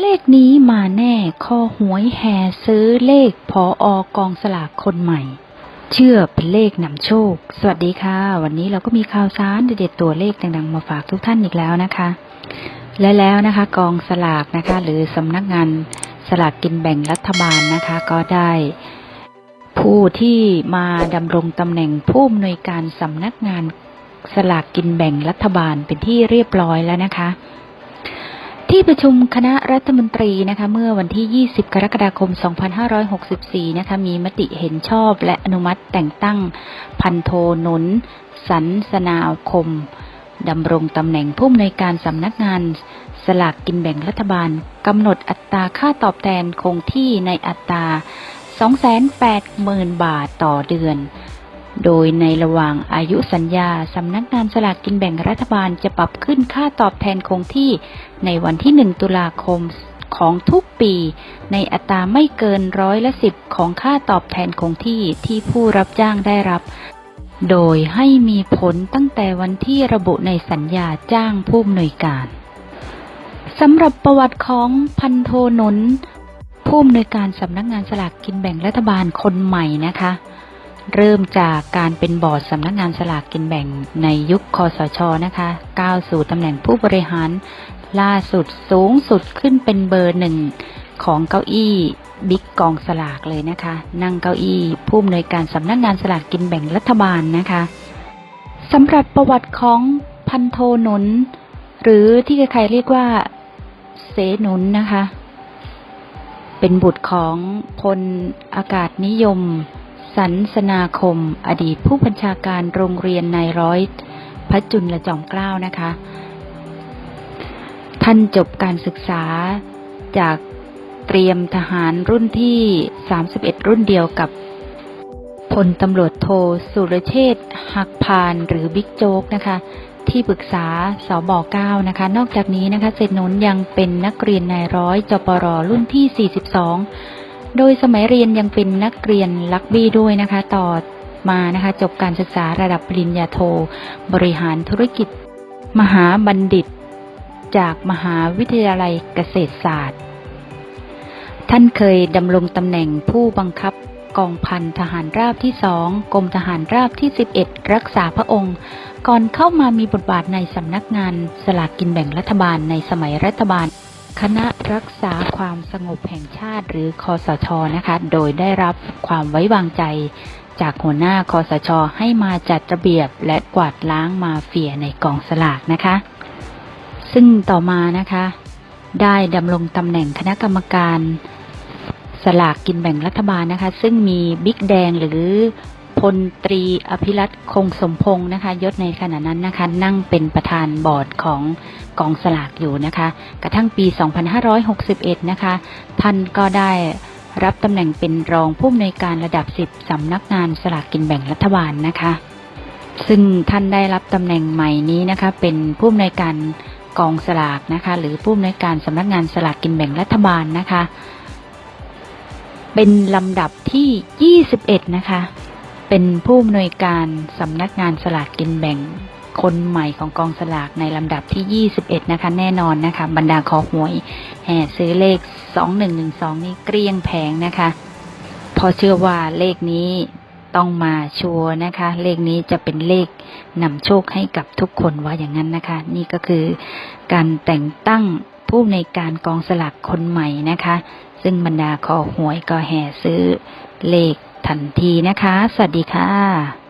เลขนี้มาแน่คอหวยแห่ซื้อเลขพออกองสลากคนใหม่ เชื่อเป็นเลขนำโชค สวัสดีค่ะ วันนี้เราก็มีข่าวสารเด็ดๆตัวเลขดังๆมาฝากทุกท่านอีกแล้วนะคะ และแล้วนะคะ กองสลากนะคะ หรือสำนักงานสลากกินแบ่งรัฐบาลนะคะ ก็ได้ ผู้ที่มาดำรงตำแหน่งผู้อำนวยการสำนักงานสลากกินแบ่งรัฐบาลเป็นที่เรียบร้อยแล้วนะคะ ที่ประชุมคณะรัฐมนตรีนะคะเมื่อวันที่ 20 กรกฎาคม 2564 นะคะมีมติเห็นชอบและอนุมัติแต่งตั้งพันโทนนสันสนาคมดำรงตำแหน่งผู้อำนวยการสำนักงาน สลากกินแบ่งรัฐบาลกำหนดอัตราค่าตอบแทนคงที่ในอัตรา 280,000บาทต่อเดือน โดยในระหว่างอายุสัญญา สำนักงานสลากกินแบ่งรัฐบาลจะปรับขึ้นค่าตอบแทนคงที่ในวันที่ 1 ตุลาคมของทุกปี ในอัตราไม่เกินร้อยละสิบของค่าตอบแทนคงที่ที่ผู้รับจ้างได้รับ โดยให้มีผลตั้งแต่วันที่ระบุในสัญญาจ้างผู้อำนวยการสำหรับประวัติของพันโทนนผู้อำนวยการสำนักงานสลากกินแบ่งรัฐบาลคนใหม่นะคะ เริ่มจากการเป็นบอร์ดสำนักงานสลากกินแบ่งในยุคคอสชนะคะก้าวสู่ตำแหน่งผู้บริหาร ล่าสุดสูงสุดขึ้นเป็นเบอร์หนึ่งของเก้าอี้บิ๊กกองสลากเลยนะคะ นั่งเก้าอี้ผู้อำนวยการสำนักงานสลากกินแบ่งรัฐบาลนะคะสำหรับประวัติของพันโทหนุน หรือที่ใครๆเรียกว่าเสหนุนนะคะ เป็นบุตรของพลอากาศนิยม สันสนาคม อดีตผู้บัญชาการโรงเรียนนายร้อย พระจุลจอมเกล้านะคะ ท่านจบการศึกษาจากเตรียมทหารรุ่นที่ 31 รุ่นเดียวกับพลตำรวจโทสุรเชษหักพานหรือบิ๊กโจ๊กนะคะ ที่ปรึกษาสบ9นะคะ นอกจากนี้นะคะเศรษฐนุนยังเป็นนักเรียนนายร้อยจปรรุ่นที่ 42 โดยสมัยเรียนยังเป็นนักเรียนลักบี้ด้วยนะคะ ต่อมานะคะ จบการศึกษาระดับปริญญาโท บริหารธุรกิจ มหาบัณฑิต จากมหาวิทยาลัยเกษตรศาสตร์ ท่านเคยดำรงตำแหน่งผู้บังคับกองพันทหารราบที่สองกรมทหารราบที่ 11 รักษาพระองค์ ก่อนเข้ามามีบทบาทในสำนักงานสลากกินแบ่งรัฐบาลในสมัยรัฐบาล คณะรักษาความสงบแห่งชาติหรือคอสชนะคะ โดยได้รับความไว้วางใจ จากหัวหน้าคอสชให้มาจัดระเบียบและกวาดล้างมาเฟียในกองสลากนะคะ ซึ่งต่อมานะคะ ได้ดำรงตำแหน่งคณะกรรมการสลากกินแบ่งรัฐบาลนะคะ ซึ่งมีบิ๊กแดงหรือ ลตรีอภิรัตคงสมพงศ์นะคะ ยศในขณะนั้นนะคะ นั่งเป็นประธานบอร์ดของกองสลากอยู่นะคะ กระทั่งปี 2561 นะคะ ท่านก็ได้รับตำแหน่งเป็นรองผู้อำนวยการระดับ 10สำนักงานสลากกินแบ่งรัฐบาลนะคะ ซึ่งท่านได้รับตำแหน่งใหม่นี้นะคะ เป็นผู้อำนวยการกองสลากนะคะ หรือผู้อำนวยการสำนักงานสลากกินแบ่งรัฐบาลนะคะ เป็นลำดับที่ 21 นะคะ เป็นผู้อำนวยการสำนักงานสลากกินแบ่ง คนใหม่ของกองสลากในลำดับที่ 21 นะคะ แน่นอนนะคะ บรรดาคอหวยแห่ซื้อเลข 2112 นี่เกลี้ยงแผงนะคะเพอเชื่อว่าเลขนี้ต้องมาชัวร์นะคะ เลขนี้จะเป็นเลขนำโชคให้กับทุกคนว่าอย่างนั้นนะคะ นี่ก็คือการแต่งตั้งผู้ในวยการกองสลากคนใหม่นะคะ ซึ่งบรรดาคอหวยก็แห่ซื้อเลข ทันทีนะคะ สวัสดีค่ะ